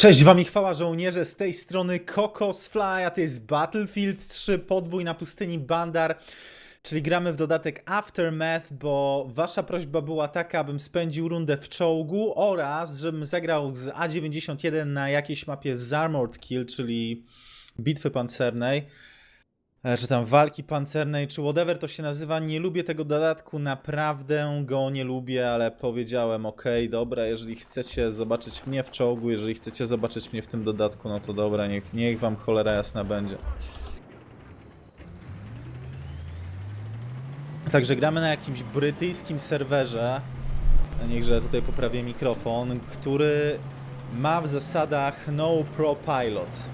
Cześć wam i chwała żołnierze, z tej strony Kokos Fly, a to jest Battlefield 3 podbój na pustyni Bandar, czyli gramy w dodatek Aftermath, bo wasza prośba była taka, abym spędził rundę w czołgu oraz żebym zagrał z A91 na jakiejś mapie z Armored Kill, czyli bitwy pancernej. E, Czy tam walki pancernej, czy whatever to się nazywa. Nie lubię tego dodatku, naprawdę go nie lubię, ale powiedziałem: OK, dobra, jeżeli chcecie zobaczyć mnie w czołgu, jeżeli chcecie zobaczyć mnie w tym dodatku, no to dobra, niech, niech wam cholera jasna będzie. Także gramy na jakimś brytyjskim serwerze. Niechże tutaj poprawię mikrofon, który ma w zasadach No Pro Pilot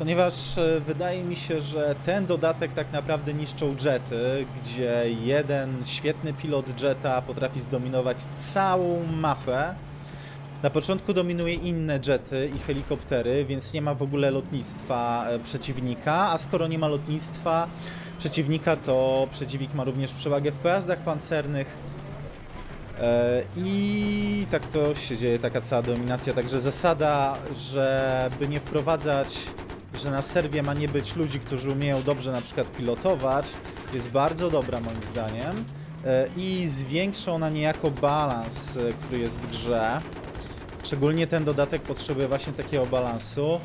ponieważ e, wydaje mi się, że ten dodatek tak naprawdę niszczą jety, gdzie jeden świetny pilot jeta potrafi zdominować całą mapę. Na początku dominuje inne jety i helikoptery, więc nie ma w ogóle lotnictwa e, przeciwnika, a skoro nie ma lotnictwa przeciwnika, to przeciwnik ma również przewagę w pojazdach pancernych. E, I tak to się dzieje, taka cała dominacja. Także zasada, żeby nie wprowadzać, że na serwie ma nie być ludzi, którzy umieją dobrze na przykład pilotować, jest bardzo dobra moim zdaniem. E, I zwiększa ona niejako balans, e, który jest w grze. Szczególnie ten dodatek potrzebuje właśnie takiego balansu,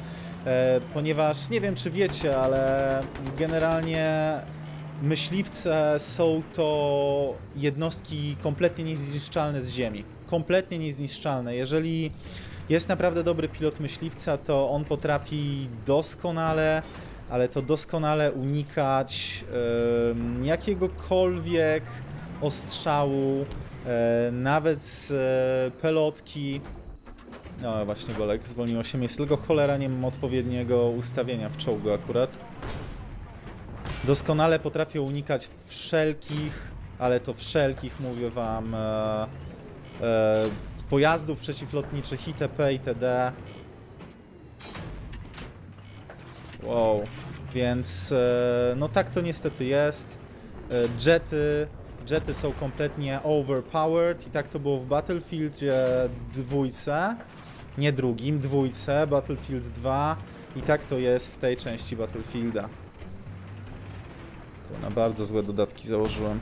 e, ponieważ nie wiem czy wiecie, ale generalnie myśliwce są to jednostki kompletnie niezniszczalne z ziemi. Kompletnie niezniszczalne. Jeżeli jest naprawdę dobry pilot myśliwca, to on potrafi doskonale, ale to doskonale unikać em, jakiegokolwiek ostrzału, e, nawet z e, pelotki. O, właśnie Golek, zwolniło się miejsce, tylko cholera nie mam odpowiedniego ustawienia w czołgu akurat. Doskonale potrafią unikać wszelkich, ale to wszelkich, mówię wam, e, e, pojazdów przeciwlotniczych itp. itd. Wow, więc e, no tak to niestety jest. E, Jety, jety są kompletnie overpowered i tak to było w Battlefieldzie dwójce, nie drugim, dwójce, Battlefield 2 i tak to jest w tej części Battlefielda. Na bardzo złe dodatki założyłem.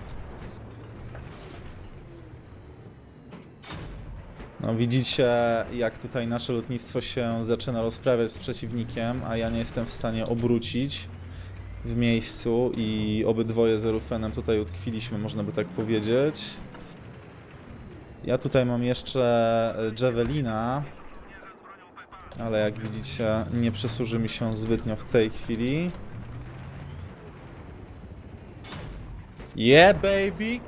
No widzicie, jak tutaj nasze lotnictwo się zaczyna rozprawiać z przeciwnikiem, a ja nie jestem w stanie obrócić w miejscu i obydwoje z Rufenem tutaj utkwiliśmy, można by tak powiedzieć. Ja tutaj mam jeszcze Javelina, ale jak widzicie nie przysłuży mi się zbytnio w tej chwili. Yeah baby,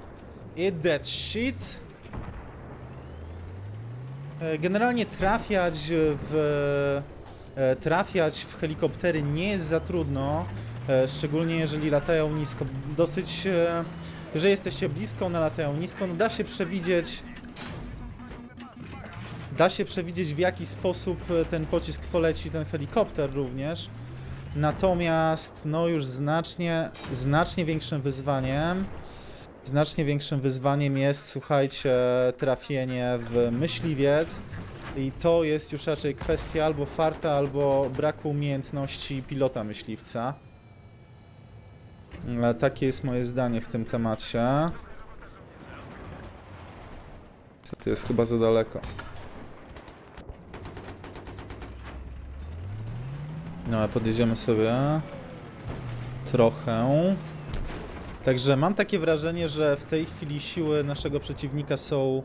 eat that shit. E, Generalnie trafiać w e, trafiać w helikoptery nie jest za trudno, e, szczególnie jeżeli latają nisko. Dosyć, e, jeżeli jesteście blisko, one latają nisko, no da się przewidzieć da się przewidzieć w jaki sposób ten pocisk poleci, ten helikopter również. Natomiast no już znacznie, znacznie większym wyzwaniem Znacznie większym wyzwaniem jest, słuchajcie, trafienie w myśliwiec. I to jest już raczej kwestia albo farta, albo braku umiejętności pilota myśliwca. E, Takie jest moje zdanie w tym temacie. To jest chyba za daleko. No, podjedziemy sobie trochę. Także mam takie wrażenie, że w tej chwili siły naszego przeciwnika są.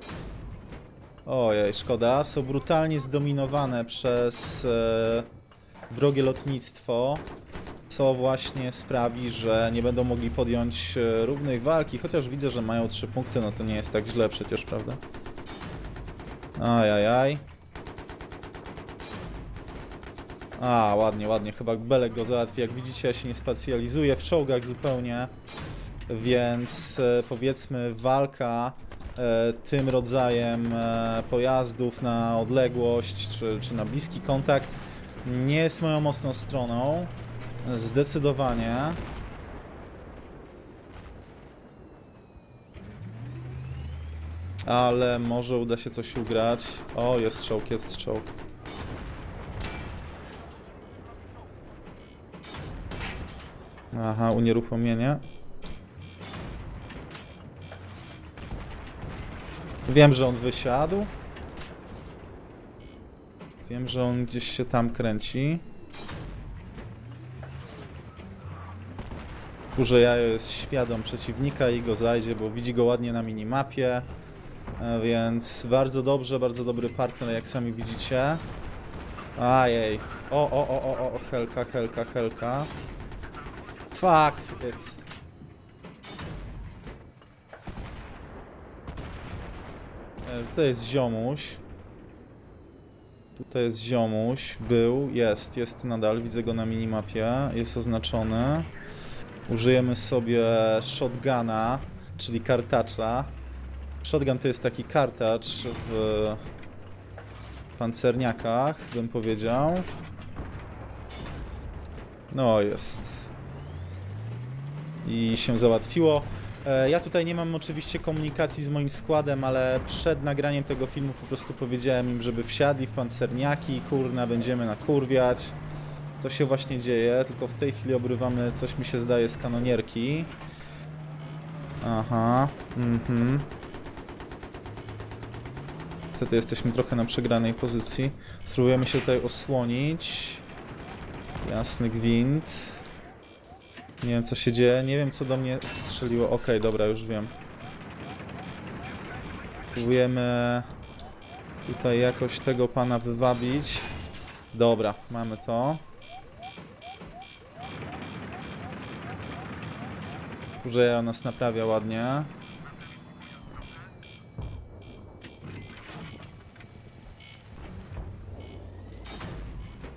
Ojej, szkoda. Są brutalnie zdominowane przez e, wrogie lotnictwo. Co właśnie sprawi, że nie będą mogli podjąć e, równej walki. Chociaż widzę, że mają 3 punkty, no to nie jest tak źle przecież, prawda? Ajajaj. A, ładnie, ładnie. Chyba Belek go załatwi. Jak widzicie, ja się nie specjalizuję w czołgach zupełnie więc e, powiedzmy walka e, tym rodzajem e, pojazdów na odległość czy, czy na bliski kontakt nie jest moją mocną stroną. Zdecydowanie. Ale może uda się coś ugrać. O, jest czołg, jest czołg. Aha, unieruchomienie. Wiem, że on wysiadł. Wiem, że on gdzieś się tam kręci. Kurze jajo jest świadom przeciwnika i go zajdzie, bo widzi go ładnie na minimapie. E, Więc bardzo dobrze, bardzo dobry partner, jak sami widzicie. Ajej. O, o, o, o, o, helka, helka, helka. Fuck it. E, Tutaj jest ziomuś. Tutaj jest ziomuś. Był, jest, jest nadal. Widzę go na minimapie. Jest oznaczony. Użyjemy sobie shotguna, czyli kartacza. Shotgun to jest taki kartacz w pancerniakach, bym powiedział. No, jest. I się załatwiło. E, Ja tutaj nie mam oczywiście komunikacji z moim składem, ale przed nagraniem tego filmu po prostu powiedziałem im, żeby wsiadli w pancerniaki, kurna, będziemy nakurwiać. To się właśnie dzieje, tylko w tej chwili obrywamy, coś mi się zdaje, z kanonierki. Aha, mhm. Niestety jesteśmy trochę na przegranej pozycji. Spróbujemy się tutaj osłonić. Jasny gwint. Nie wiem co się dzieje, nie wiem co do mnie strzeliło. Okej, dobra, już wiem. Próbujemy tutaj jakoś tego pana wywabić. Dobra, mamy to. Kurze nas naprawia ładnie.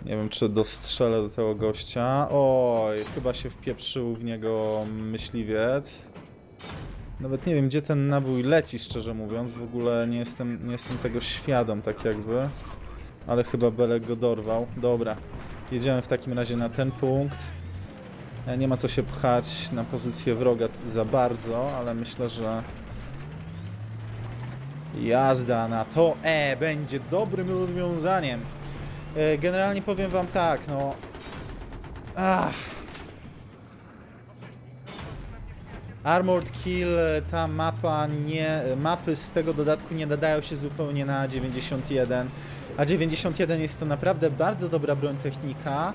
Nie wiem, czy dostrzelę do tego gościa. Oj, chyba się wpieprzył w niego myśliwiec. Nawet nie wiem, gdzie ten nabój leci, szczerze mówiąc. W ogóle nie jestem, nie jestem tego świadom, tak jakby. Ale chyba Belek go dorwał. Dobra, jedziemy w takim razie na ten punkt. E, Nie ma co się pchać na pozycję wroga za bardzo, ale myślę, że jazda na to E będzie dobrym rozwiązaniem. E, Generalnie powiem wam tak, no. Ach. Armored Kill, e, ta mapa nie. Mapy z tego dodatku nie nadają się zupełnie na 91. A 91 jest to naprawdę bardzo dobra broń technika.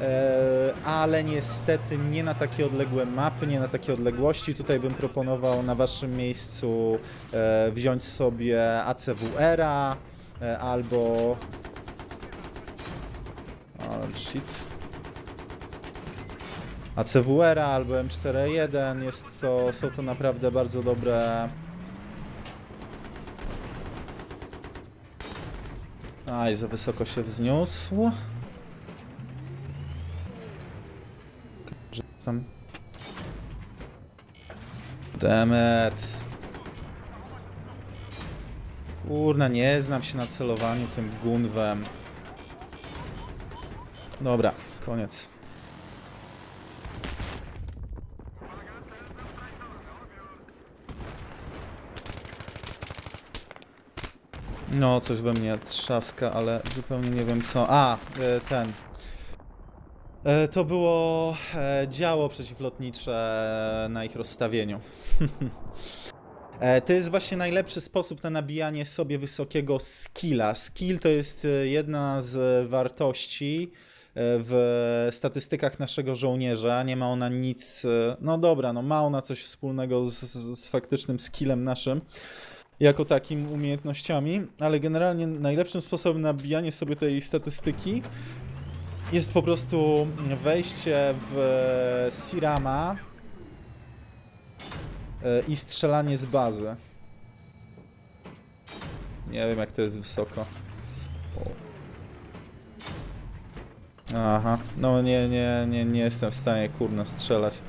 e, Ale niestety nie na takie odległe mapy, nie na takie odległości. Tutaj bym proponował na waszym miejscu e, wziąć sobie ACWR-a e, albo shit. ACWR albo M41 jest to, są to naprawdę bardzo dobre. Aj, za wysoko się wzniósł. Tam. Demet. Kurna, nie znam się na celowaniu tym gunwem. Dobra, koniec. No, coś we mnie trzaska, ale zupełnie nie wiem co. A, e, ten. E, To było e, działo przeciwlotnicze na ich rozstawieniu. To jest właśnie najlepszy sposób na nabijanie sobie wysokiego skilla. Skill to jest jedna z wartości w statystykach naszego żołnierza. Nie ma ona nic. e, No dobra, no ma ona coś wspólnego z, z, faktycznym skillem naszym. Jako takim umiejętnościami, ale generalnie najlepszym sposobem na nabijanie sobie tej statystyki jest po prostu wejście w Sirama e, i strzelanie z bazy. Nie wiem jak to jest wysoko. Aha, no nie, nie, nie, nie jestem w stanie kurna strzelać.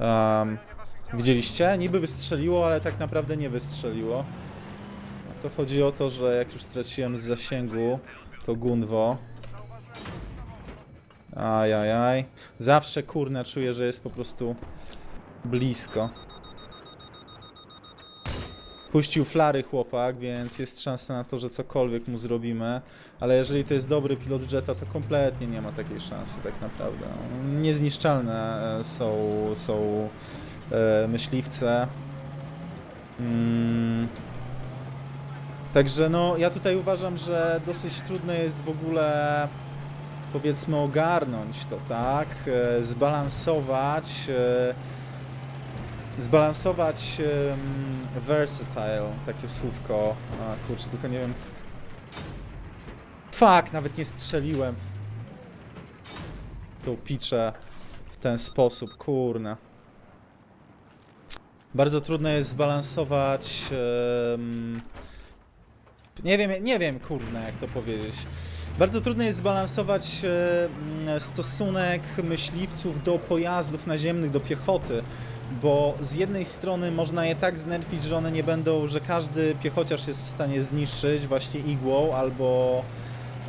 Um, widzieliście? Niby wystrzeliło, ale tak naprawdę nie wystrzeliło. To chodzi o to, że jak już straciłem z zasięgu to gunwo. Ajajaj. Zawsze kurna czuję, że jest po prostu blisko. Puścił flary chłopak, więc jest szansa na to, że cokolwiek mu zrobimy. Ale jeżeli to jest dobry pilot jeta, to kompletnie nie ma takiej szansy tak naprawdę. Niezniszczalne e, są, są e, myśliwce. Mm. Także no, ja tutaj uważam, że dosyć trudno jest w ogóle powiedzmy ogarnąć to, tak? E, Zbalansować e, zbalansować em, versatile, takie słówko. A, kurczę, tylko nie wiem. Fuck, nawet nie strzeliłem w tą piczę w ten sposób, kurna. Bardzo trudno jest zbalansować. em, nie wiem, nie wiem, kurna, jak to powiedzieć. Bardzo trudno jest zbalansować stosunek myśliwców do pojazdów naziemnych, do piechoty bo z jednej strony można je tak znerfić, że one nie będą, że każdy piechociarz jest w stanie zniszczyć właśnie igłą albo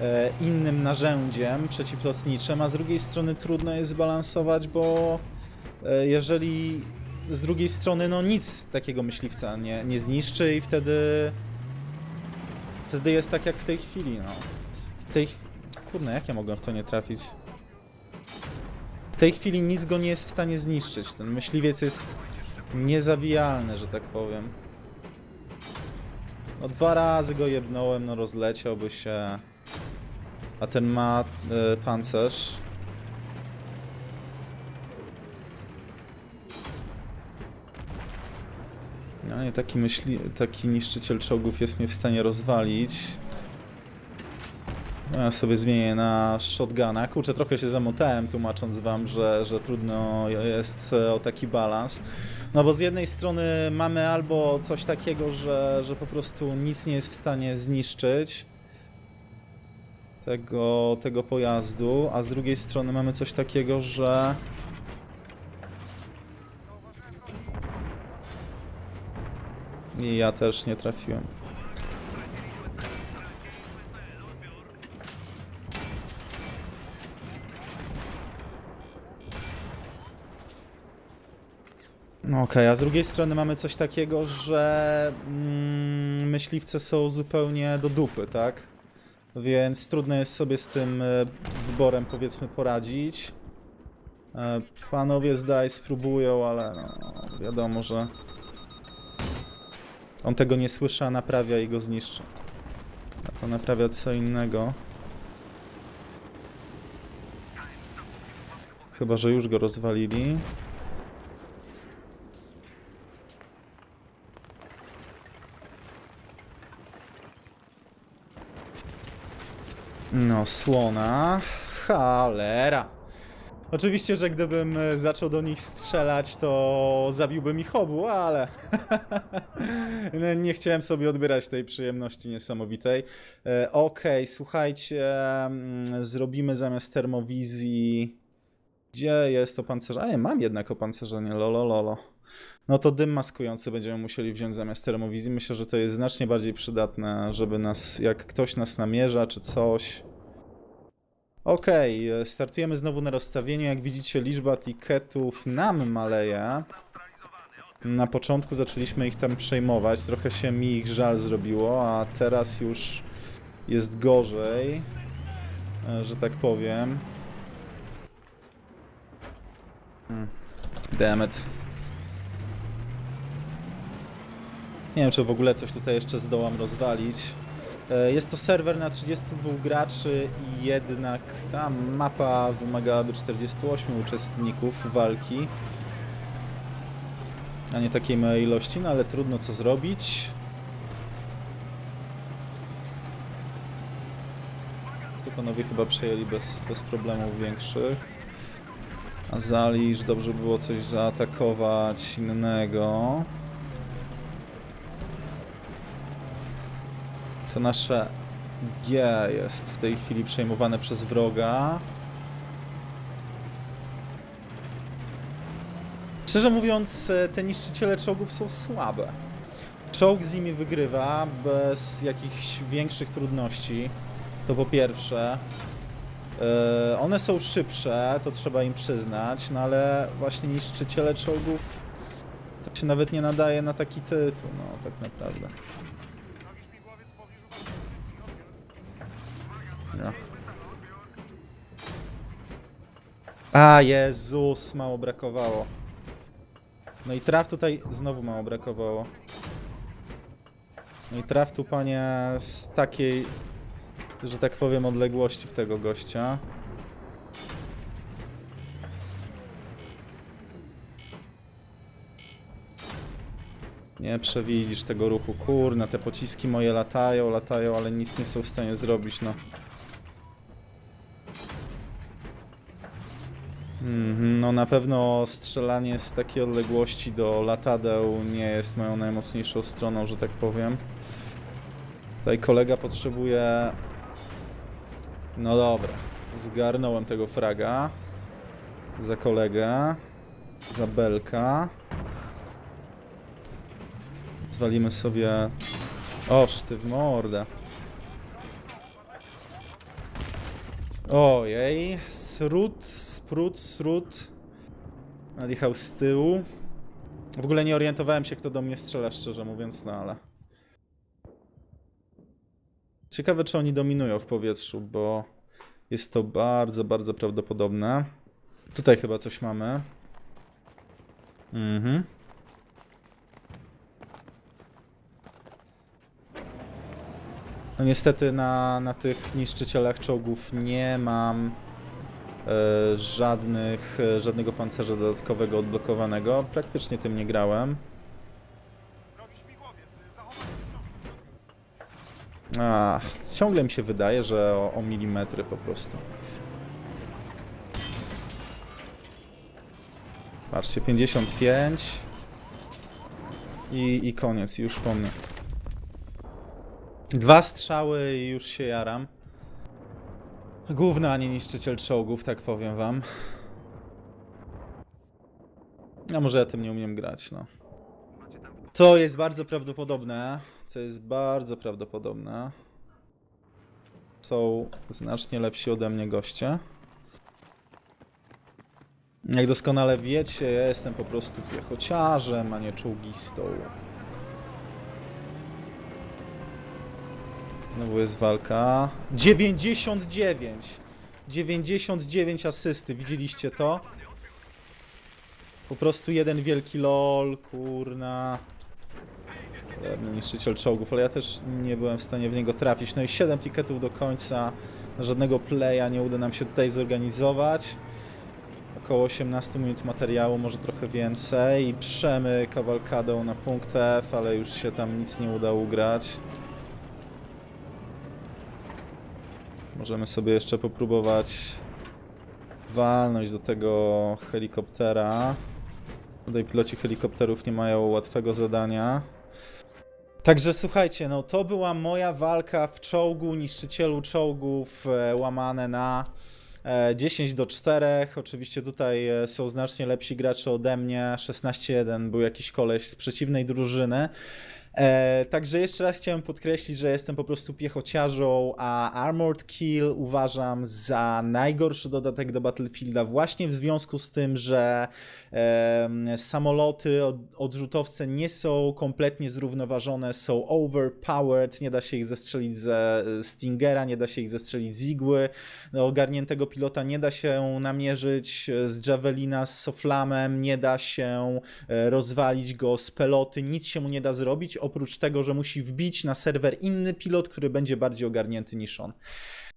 e, innym narzędziem przeciwlotniczym, a z drugiej strony trudno jest zbalansować, bo e, jeżeli z drugiej strony no nic takiego myśliwca nie, nie zniszczy i wtedy wtedy jest tak jak w tej chwili, no. W tej Kurna, jak ja mogłem w to nie trafić? W tej chwili nic go nie jest w stanie zniszczyć. Ten myśliwiec jest niezabijalny, że tak powiem. No dwa razy go jebnąłem, no rozleciałby się. A ten ma e, pancerz. No nie, taki myśli, taki niszczyciel czołgów jest mnie w stanie rozwalić. Ja sobie zmienię na shotguna. Kurczę, trochę się zamotałem tłumacząc wam, że, że trudno jest e, o taki balans. No bo z jednej strony mamy albo coś takiego, że, że po prostu nic nie jest w stanie zniszczyć tego, tego pojazdu, a z drugiej strony mamy coś takiego, że i ja też nie trafiłem. No okej, a z drugiej strony mamy coś takiego, że mm, myśliwce są zupełnie do dupy, tak? Więc trudno jest sobie z tym e, wyborem powiedzmy poradzić. E, Panowie z DICE spróbują, ale no, wiadomo, że on tego nie słyszy, a naprawia i go zniszczy. A to naprawia co innego. Chyba, że już go rozwalili. No, słona. Cholera. Oczywiście, że gdybym e, zaczął do nich strzelać, to zabiłbym ich obu, ale No, nie chciałem sobie odbierać tej przyjemności niesamowitej. E, Okej, słuchajcie, mm, zrobimy zamiast termowizji... Gdzie jest to pancerze? A nie, mam jednak opancerzenie, lolo, lolo. No to dym maskujący będziemy musieli wziąć zamiast termowizji. Myślę, że to jest znacznie bardziej przydatne, żeby nas, jak ktoś nas namierza czy coś. Okej, e, startujemy znowu na rozstawieniu. Jak widzicie, liczba tiketów nam maleje. Na początku zaczęliśmy ich tam przejmować, trochę się mi ich żal zrobiło, a teraz już jest gorzej, że tak powiem. Hmm. Damn it. Nie wiem, czy w ogóle coś tutaj jeszcze zdołam rozwalić. E, Jest to serwer na 32 graczy i jednak ta mapa wymagałaby 48 uczestników walki. A nie takiej małej ilości, no ale trudno co zrobić. To panowie chyba przejęli bez, bez problemów większych. A Zalisz, dobrze było coś zaatakować innego. To nasze G jest w tej chwili przejmowane przez wroga. Szczerze mówiąc, e, te niszczyciele czołgów są słabe. Czołg z nimi wygrywa bez jakichś większych trudności. To po pierwsze. E, One są szybsze, to trzeba im przyznać, no ale właśnie niszczyciele czołgów To się nawet nie nadaje na taki tytuł, no tak naprawdę. No. A, Jezus, mało brakowało. No i traf tutaj znowu mało brakowało. No i traf tu, panie, z takiej, że tak powiem, odległości w tego gościa. Nie przewidzisz tego ruchu, kurna, te pociski moje latają, latają, ale nic nie są w stanie zrobić, no. No na pewno strzelanie z takiej odległości do latadeł nie jest moją najmocniejszą stroną, że tak powiem. Tutaj kolega potrzebuje... No dobra, zgarnąłem tego fraga. Za kolegę. Za belka. Zwalimy sobie... Oż ty w mordę. Ojej, srut, sprut, srut. Nadjechał z tyłu. W ogóle nie orientowałem się, kto do mnie strzela, szczerze mówiąc, no ale... Ciekawe, czy oni dominują w powietrzu, bo jest to bardzo, bardzo prawdopodobne. Tutaj chyba coś mamy. Mhm. No niestety na, na tych niszczycielach czołgów nie mam e, żadnych, e, żadnego pancerza dodatkowego odblokowanego. Praktycznie tym nie grałem. A, ciągle mi się wydaje, że o, o milimetry po prostu. Patrzcie, 55 i, i koniec, już po mnie. Dwa strzały i już się jaram. Główny, a nie niszczyciel czołgów, tak powiem wam. A może ja tym nie umiem grać, no. To jest bardzo prawdopodobne. To jest bardzo prawdopodobne. Są znacznie lepsi ode mnie goście. Jak doskonale wiecie, ja jestem po prostu piechociarzem, a nie czołgistą. Znowu jest walka. 99! 99 asysty, widzieliście to? Po prostu jeden wielki lol, kurna. Pewny niszczyciel czołgów, ale ja też nie byłem w stanie w niego trafić. No i 7 tiketów do końca. Żadnego playa nie uda nam się tutaj zorganizować. Około 18 minut materiału, może trochę więcej. I przemy kawalkadą na punkt F, ale już się tam nic nie uda ugrać. Możemy sobie jeszcze popróbować walnąć do tego helikoptera. Tutaj piloci helikopterów nie mają łatwego zadania. Także słuchajcie, no to była moja walka w czołgu, niszczycielu czołgów, e, łamane na e, 10 do 4. Oczywiście tutaj e, są znacznie lepsi gracze ode mnie. 16-1 był jakiś koleś z przeciwnej drużyny. E, także jeszcze raz chciałem podkreślić, że jestem po prostu piechociarzą, a Armored Kill uważam za najgorszy dodatek do Battlefielda właśnie w związku z tym, że em, samoloty, od, odrzutowce nie są kompletnie zrównoważone, są overpowered, nie da się ich zestrzelić ze Stingera, nie da się ich zestrzelić z igły, no, ogarniętego pilota nie da się namierzyć e, z Javelina z Soflamem, nie da się e, rozwalić go z peloty, nic się mu nie da zrobić, oprócz tego, że musi wbić na serwer inny pilot, który będzie bardziej ogarnięty niż on.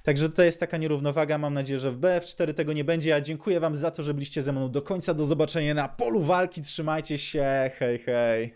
Także tutaj jest taka nierównowaga. Mam nadzieję, że w BF4 tego nie będzie. Ja dziękuję Wam za to, że byliście ze mną do końca. Do zobaczenia na polu walki. Trzymajcie się. Hej, hej.